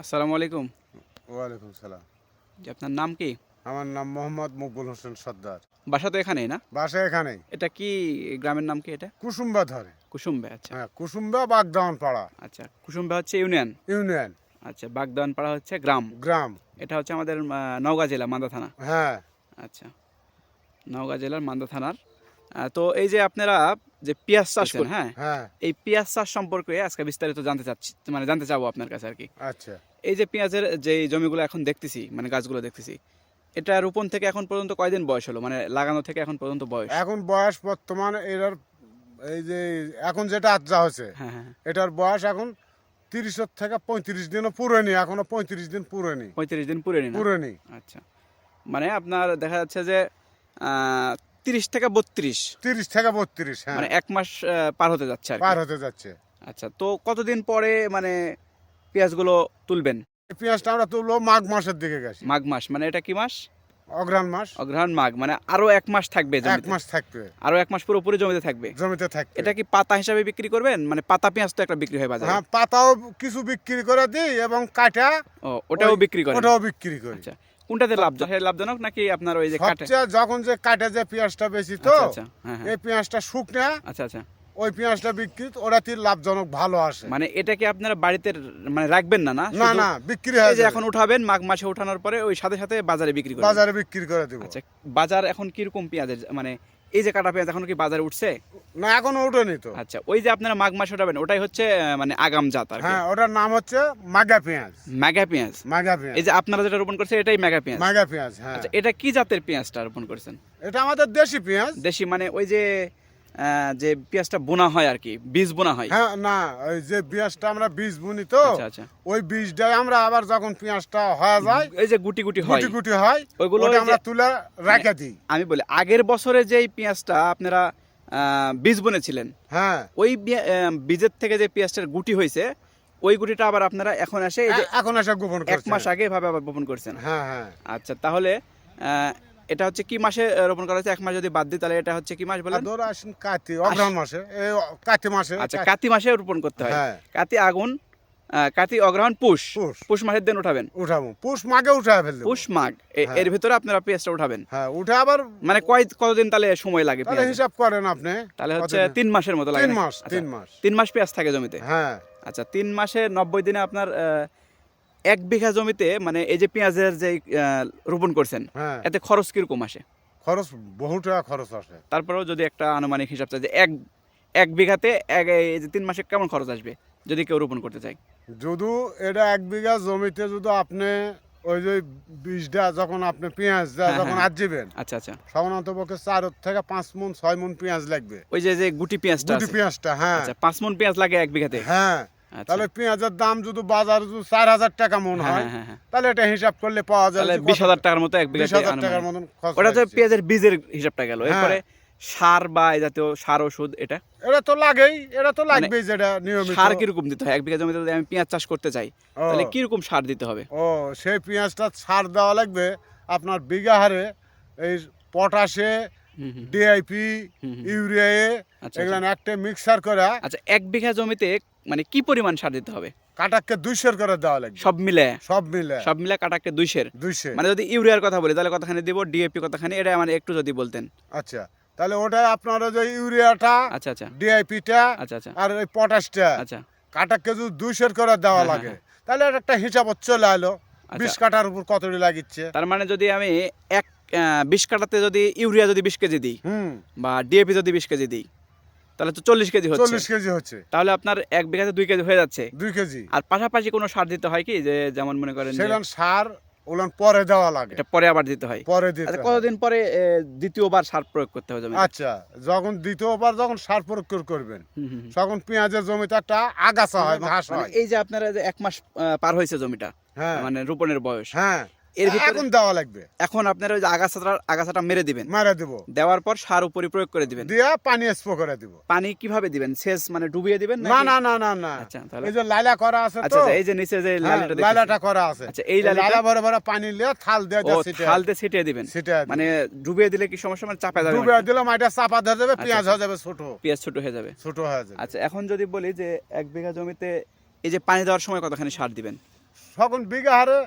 আসসালামু আলাইকুম। ওয়ালাইকুম সালাম। জি আপনার নাম কি? আমার নাম মোহাম্মদ মকবুল হোসেন সর্দার। বাসা তো এখানেই না? বাসা এখানেই। এটা কি গ্রামের নাম কি এটা? কুসুম্বা ধরে। কুসুম্বে আচ্ছা। হ্যাঁ কুসুম্বা বাগদাওয়ান পাড়া আচ্ছা কুসুম্বে হচ্ছে ইউনিয়ন? ইউনিয়ন। আচ্ছা বাগদান পাড়া হচ্ছে গ্রাম? গ্রাম। এটা হচ্ছে আমাদের নওগাঁ জেলা মান্দা থানা? হ্যাঁ। আচ্ছা নওগাঁ জেলার মান্দা থানার। তো এই যে আপনারা যে পেঁয়াজ চাষ করেন হ্যাঁ। হ্যাঁ। এই পেঁয়াজ চাষ সম্পর্কে আজকে বিস্তারিত জানতে চাচ্ছি মানে জানতে চাবো আপনার কাছে আর কি আচ্ছা। এই যে পেঁয়াজের যে জমিগুলো এখন দেখতেছি মানে গাছগুলো দেখতেছি এটা রোপণ থেকে এখন পর্যন্ত কয়দিন বয়স হলো? মানে লাগানো থেকে এখন পর্যন্ত বয়স? এখন বয়স বর্তমান এটার এই যে এখন যেটা আজ্জা হয়েছে হ্যাঁ হ্যাঁ এটার বয়স এখন তিরিশের থেকে পঁয়ত্রিশ দিনও পুরোনি এখনও পঁয়ত্রিশ দিন পুরোনি। পঁয়ত্রিশ দিন পুরে না? পুরোনি। আচ্ছা। মানে আপনার দেখা যাচ্ছে যে তিরিশ থেকে বত্রিশ। তিরিশ থেকে বত্রিশ হ্যাঁ। মানে এক মাস পার হতে যাচ্ছে আর কি। পার হতে যাচ্ছে। আচ্ছা তো কতদিন পরে মানে পেঁয়াজগুলো তুলবেন? এই পেঁয়াজটা আমরা তুলবো মাঘ মাসের দিকে গেছি। মাঘ মাস মানে এটা কি মাস? অগ্রাণ মাস। অগ্রহণ মাঘ মানে আরও এক মাস থাকবে এক জমিতে। মাস থাকবে। আরও এক মাস পুরোপুরি জমিতে থাকবে? জমিতে থাকবে। এটা কি পাতা হিসাবে বিক্রি করবেন? মানে পাতা পেঁয়াজ তো একটা বিক্রি হয় বাজারে। হ্যাঁ পাতাও কিছু বিক্রি করে দিই এবং কাটা ও ওটাও ওই- বিক্রি করেন? ওটাও বিক্রি করি। আচ্ছা কোনটাতে লাভজনক? লাভজনক নাকি আপনার ওই যে কাটে যখন যে কাটে যে পেঁয়াজটা বেশি তো আচ্ছা আচ্ছা হ্যাঁ হ্যাঁ। এই পেঁয়াজটা শুকনা আচ্ছা আচ্ছা। ওই পেঁয়াজটা বিক্রি লাভজনক ভালো আসে। মানে এটা কি আপনারা বাড়িতে মানে রাখবেন না না? না না বিক্রি হয় হয়ে যে এখন উঠাবেন মাঘ মাসে উঠানোর পরে ওই সাথে সাথে বাজারে বিক্রি করে বাজারে বিক্রি করে দেবো। আচ্ছা বাজার এখন কীরকম পেঁয়াজের মানে এই যে কাটা পেঁয়াজ এখন কি বাজারে উঠছে? না এখনও ওঠেনি তো। আচ্ছা ওই যে আপনারা মাঘ মাসে ওঠাবেন ওটাই হচ্ছে মানে আগাম জাত আর হ্যাঁ ওটার নাম হচ্ছে মাগা পেঁয়াজ। মাগা পেঁয়াজ? মাগা পেঁয়াজ। এই যে আপনারা যেটা রোপণ করছেন এটাই মাগা পেঁয়াজ? মাগা পেঁয়াজ হ্যাঁ। আচ্ছা এটা কি জাতের পেঁয়াজটা রোপণ করেছেন? এটা আমাদের দেশি পেঁয়াজ। দেশি মানে ওই যে যে পেঁয়াজটা বোনা হয় আর কি বীজ বোনা হয়। হ্যাঁ না ওই যে পেঁয়াজটা আমরা বীজ বুনি তো আচ্ছা আচ্ছা। ওই বীজটাই আমরা আবার যখন পেঁয়াজটা হয়ে যায় এই যে গুটি গুটি হয়। গুটি গুটি হয় ওইগুলো যে- আমরা তুলে রেখে দিই। আমি বলি আগের বছরে যেই পেঁয়াজটা আপনারা আহ, বীজ বুনেছিলেন হ্যাঁ। ওই বীজের থেকে যে পেঁয়াজটার গুটি হয়েছে ওই গুটিটা আবার আপনারা এখন এসে যে এখন এসে গোপন এক মাস আগে ভাবে আবার বপন করছেন। হ্যাঁ হ্যাঁ। আচ্ছা তাহলে আহ, এটা হচ্ছে কি মাসে রোপণ করা হয়েছে? এক মাস যদি বাদ দিই তাহলে এটা হচ্ছে কি মাস বলেন? ধরো আসেন কাতি অগ্রহণ মাসে। কাতি মাসে আচ্ছা কাতি মাসে রোপণ করতে হয়। হ্যাঁ। কাতি আগুন কাতি অগ্রহণ পুষ। পুষ। মাসের দিন উঠাবেন। উঠাবো। পুষ মাগে উঠায় ফেলব পুষ মাঘ হ্যাঁ। এর ভিতরে আপনারা পেঁয়াজটা উঠাবেন। হ্যাঁ উঠে আবার মানে কয় কতদিন তাহলে সময় লাগে তাহলে হিসাব করেন আপনি। তাহলে হচ্ছে? তিন মাসের মতো লাগে তিন মাস আচ্ছা, তিন মাস। তিন মাস পেঁয়াজ থাকে জমিতে? হ্যাঁ। আচ্ছা তিন মাসে নব্বই দিনে আপনার এক বিঘা জমিতে মানে এই যে পেঁয়াজের যে রোপণ করছেন হ্যাঁ। এতে খরচ কীরকম আসে? খরচ বহু টাকা খরচ আসে। তারপরেও যদি একটা আনুমানিক হিসাব চাই যে এক এক বিঘাতে এক এই যে তিন মাসে কেমন খরচ আসবে যদি কেউ রোপণ করতে চায়? যদি এটা এক বিঘা জমিতে যদি আপনি ওই যে বীজটা যখন আপনি পেঁয়াজ হ্যাঁ, যখন হ্যাঁ। আজীবেন আচ্ছা আচ্ছা। সাধারণত পক্ষে চার থেকে পাঁচ মন ছয় মন পেঁয়াজ লাগবে। ওই যে যে গুটি পেঁয়াজটা আছে। পেঁয়াজটা হ্যাঁ। আচ্ছা পাঁচ মন পেঁয়াজ লাগে এক বিঘাতে? হ্যাঁ। তাহলে পেঁয়াজের দাম যদি বাজার চার হাজার টাকা মন হ্যাঁ, হয় হ্যাঁ, হ্যাঁ। তাহলে এটা হিসাব করলে পাওয়া যায় বিশ হাজার টাকার মতো এক বিশ হাজার টাকার মতন ওটা তো পেঁয়াজের বীজের হিসাবটা গেল। এরপরে সার বা এই জাতীয় সার ওষুধ এটা? এটা তো লাগেই এটা তো লাগবেই যেটা নিয়মিত। মানে সার কীরকম দিতে হয়? এক বিঘা জমিতে যদি আমি পেঁয়াজ চাষ করতে চাই তাহলে কীরকম সার দিতে হবে? ও সেই পেঁয়াজটা সার দেওয়া লাগবে। আপনার বিঘা হারে এই পটাশে। ডিআইপি। ইউরিয়া আচ্ছা, এগুলো একটা মিক্সার করা। আচ্ছা এক বিঘা জমিতে মানে কি পরিমাণ সার দিতে হবে? কাটাককে দুইশের করে দেওয়া লাগবে। সব মিলে? সব মিলে। সব মিলে কাটাকে দুইশের দুইশে মানে যদি ইউরিয়ার কথা বলি তাহলে কতখানি দিব? ডিএপি কতখানি? এটা মানে একটু যদি বলতেন। আচ্ছা তাহলে ওটা আপনার ওই যে ইউরিয়াটা আচ্ছা আচ্ছা। ডিআইপিটা আচ্ছা আচ্ছা। আর ওই পটাশটা। আচ্ছা। কাটাককে যদি দুইশের করে দেওয়া হ্যাঁ, লাগে হ্যাঁ, তাহলে একটা হিসাব চলে এলো আচ্ছা। বিশ কাটার উপর কতটি লাগিচ্ছে? তার মানে যদি আমি এক বিশ কাটাতে যদি ইউরিয়া যদি বিশ কেজি দিই বা ডিএপি যদি বিশ কেজি দিই তাহলে তো চল্লিশ কেজি হচ্ছে। চল্লিশ কেজি হচ্ছে। তাহলে আপনার এক বিঘাতে দুই কেজি হয়ে যাচ্ছে। দুই কেজি। আর পাশাপাশি কোনো সার দিতে হয় কি? যে যেমন মনে করেন সার ওগুলো পরে দেওয়া লাগে। এটা পরে আবার দিতে হয়। পরে দিতে আচ্ছা কতদিন পরে দ্বিতীয়বার সার প্রয়োগ করতে হবে জমিতে? আচ্ছা যখন দ্বিতীয়বার যখন সার প্রয়োগ করবেন। তখন পেঁয়াজের জমিতে একটা আগাছা হয় ঘাস মানে হয়। এই যে আপনারা যে এক মাস পার হয়েছে জমিটা হ্যাঁ। মানে রোপণের বয়স। হ্যাঁ। এর ভিতরে এখন দেওয়া লাগবে। এখন আপনারা ওই যে আগাছাটা আগাছাটা মেরে দিবেন। মারা দিব। দেওয়ার পর সার উপরি প্রয়োগ করে দিবেন। দিয়া পানি স্প্রে করে দিব। পানি কীভাবে দিবেন? সেচ মানে ডুবিয়ে দিবেন না না না না না। আচ্ছা তাহলে এই যে লাইলা করা আছে আচ্ছা তো? আচ্ছা, এই যে নিচে যে হ্যাঁ, লালিটা। লাইলাটা করা আছে। আচ্ছা, এই লালিটা- লাইলা ভরে ভরে পানি লিয়ে থাল দিয়ে দিয়ে থালতে ছিটিয়ে দিবেন। ছিটিয়ে মানে ডুবিয়ে দিলে কি সমস্যা? মানে চাপা যাবে ডুবে মাটিতে? দিলাম চাপা ধরে যাবে পেঁয়াজ আচ্ছা। হয়ে যাবে ছোট। পেঁয়াজ ছোট হয়ে যাবে। ছোট হয়ে যাবে। আচ্ছা এখন যদি বলি যে এক বিঘা জমিতে এই যে পানি দেওয়ার সময় কতখানি সার দিবেন? তখন বিঘা হারে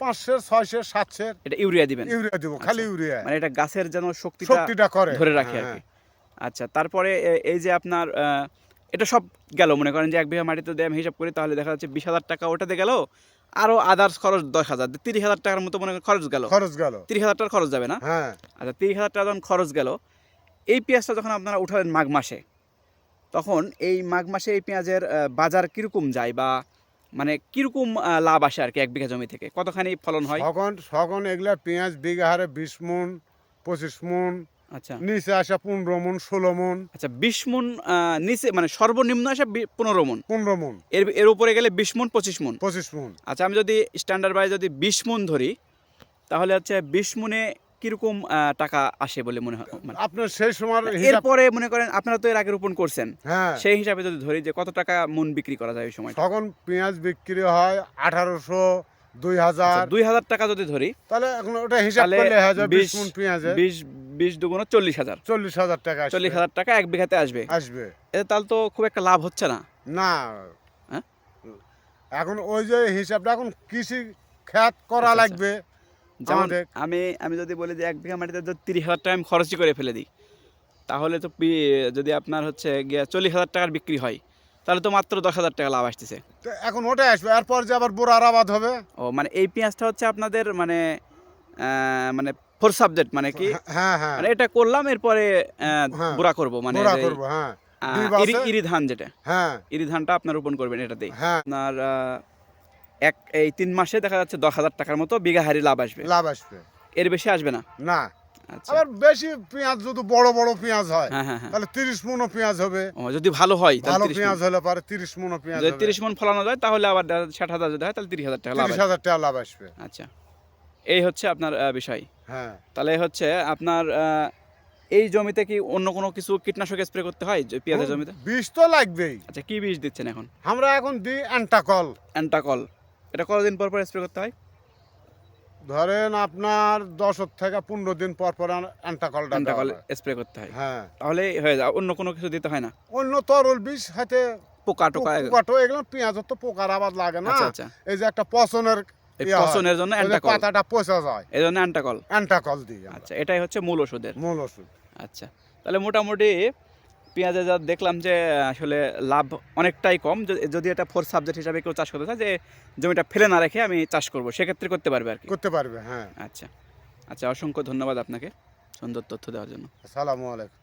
পাঁচশো ছয়শো সাতশো এটা ইউরিয়া দিবেন? ইউরিয়া দিব খালি ইউরিয়া। মানে এটা গাছের যেন শক্তিটা শক্তিটা করে। ধরে রাখে আর হ্যাঁ, কি। আচ্ছা তারপরে এই যে আপনার এটা সব গেল মনে করেন যে এক বিঘা মাটিতে দিয়ে আমি হিসাব করি তাহলে দেখা যাচ্ছে বিশ হাজার টাকা ওটাতে গেল আরও আদার্স খরচ দশ হাজার। তিরিশ হাজার টাকার মতো মনে করেন খরচ গেল। খরচ গেল। তিরিশ হাজার টাকার খরচ যাবে না? হ্যাঁ। আচ্ছা তিরিশ হাজার টাকা যখন খরচ গেল এই পেঁয়াজটা যখন আপনারা উঠালেন মাঘ মাসে তখন এই মাঘ মাসে এই পেঁয়াজের বাজার কীরকম যায় বা মানে কীরকম লাভ আসে আর কি এক বিঘা জমি থেকে? কতখানি ফলন হয়? তখন তখন এগুলা পেঁয়াজ বিঘা হারে বিশ মন পঁচিশ মন আচ্ছা। নিচে আসা পনেরো মন ষোলো মন। আচ্ছা বিশ মন নিচে মানে সর্বনিম্ন আসে পনেরো মন? পনেরো মন। এর এর উপরে গেলে বিশ মন পঁচিশ মন? পঁচিশ মন। আচ্ছা আমি যদি স্ট্যান্ডার্ড বাই যদি বিশ মন ধরি তাহলে হচ্ছে বিশ মনে কীরকম টাকা আসে বলে মনে হয় মানে? আপনার সেই সময় এরপরে মনে করেন আপনারা তো এর আগে রোপণ করছেন। হ্যাঁ। সেই হিসাবে যদি ধরি যে কত টাকা মন বিক্রি করা যায় ওই সময়? তখন পেঁয়াজ বিক্রি হয় আঠারোশো দুই হাজার। দুই হাজার টাকা যদি ধরি তাহলে এখন ওটা হিসাব করলে বিশ বিশ মন পেঁয়াজে। বিশ বিশ দুগুণ চল্লিশ হাজার। চল্লিশ হাজার টাকা চল্লিশ হাজার টাকা এক বিঘাতে আসবে। আসবে। এতে তাহলে তো খুব একটা লাভ হচ্ছে না। না। হ্যাঁ? এখন ওই যে হিসাবটা এখন কৃষি খ্যাত করা আচ্ছা, আচ্ছা। লাগবে। যেমন আমি আমি যদি বলি যে এক বিঘা মাটিতে যদি তিরিশ হাজার টাকা আমি খরচই করে ফেলে দিই তাহলে তো যদি আপনার হচ্ছে গিয়ে চল্লিশ হাজার টাকার বিক্রি হয় তাহলে তো মাত্র দশ হাজার টাকা লাভ আসতেছে। এখন ওটাই আসবে এরপর যে আবার বোরার আবাদ হবে? ও মানে এই পেঁয়াজটা হচ্ছে আপনাদের মানে মানে ফোর সাবজেক্ট মানে কি? হ্যাঁ হ্যাঁ মানে এটা করলাম এরপরে হ্যাঁ। বুড়া করব মানে বোরা করব হ্যাঁ? ইরি- ধান যেটা। হ্যাঁ। ইরি ধানটা আপনার রোপণ করবেন এটাতেই। হ্যাঁ। আপনার এক এই তিন মাসে দেখা যাচ্ছে দশ হাজার টাকার মতো বিঘা হারি লাভ আসবে। লাভ আসবে। এর বেশি আসবে না? না। আচ্ছা। আবার বেশি পেঁয়াজ যদি বড় বড় পেঁয়াজ হয় হ্যাঁ হ্যাঁ হ্যাঁ। তাহলে তিরিশ মনও পেঁয়াজ হবে। যদি ভালো হয় ভালো পেঁয়াজ হলে পরে তিরিশ মনও পেঁয়াজ যদি তিরিশ মন ফলানো যায় তাহলে আবার ষাট হাজার যদি হয় তাহলে তিরিশ হাজার টাকা লাভ তিরিশ। হাজার টাকা লাভ আসবে। আচ্ছা। এই হচ্ছে আপনার বিষয়। হ্যাঁ। তাহলে হচ্ছে আপনার এই জমিতে কি অন্য কোনো কিছু কীটনাশক স্প্রে করতে হয় পেঁয়াজের জমিতে? বীজ তো লাগবেই। আচ্ছা কি বীজ দিচ্ছেন এখন? আমরা এখন দিই অ্যান্টাকল। অ্যান্টাকল। এটা কতদিন পর পর স্প্রে করতে হয়? ধরেন আপনার দশ থেকে পনেরো দিন পর পর অ্যান্টাকলটা অ্যান্টাকল স্প্রে করতে হয়। হ্যাঁ। তাহলে হয়ে যায় অন্য কোনো কিছু দিতে হয় না? অন্য তরল বীজ হাতে পোকা টোকা পোকাটো এগুলো। পেঁয়াজের তো পোকার আবাদ লাগে না। আচ্ছা আচ্ছা। এই যে একটা পচনের ইয়ে পচনের জন্য অ্যান্টাকল পাতাটা পচা যায়। এই জন্য অ্যান্টাকল অ্যান্টাকল দিই আচ্ছা এটাই হচ্ছে মূল ওষুধের। মূল ওষুধ। আচ্ছা তাহলে মোটামুটি পেঁয়াজে যা দেখলাম যে আসলে লাভ অনেকটাই কম। যদি- এটা ফোর সাবজেক্ট হিসাবে কেউ চাষ করতে চায় যে জমিটা ফেলে না রেখে আমি চাষ করব সেক্ষেত্রে করতে পারবে আর কি? করতে পারবে হ্যাঁ। আচ্ছা। আচ্ছা অসংখ্য ধন্যবাদ আপনাকে সুন্দর তথ্য দেওয়ার জন্য। আসসালামু আলাইকুম।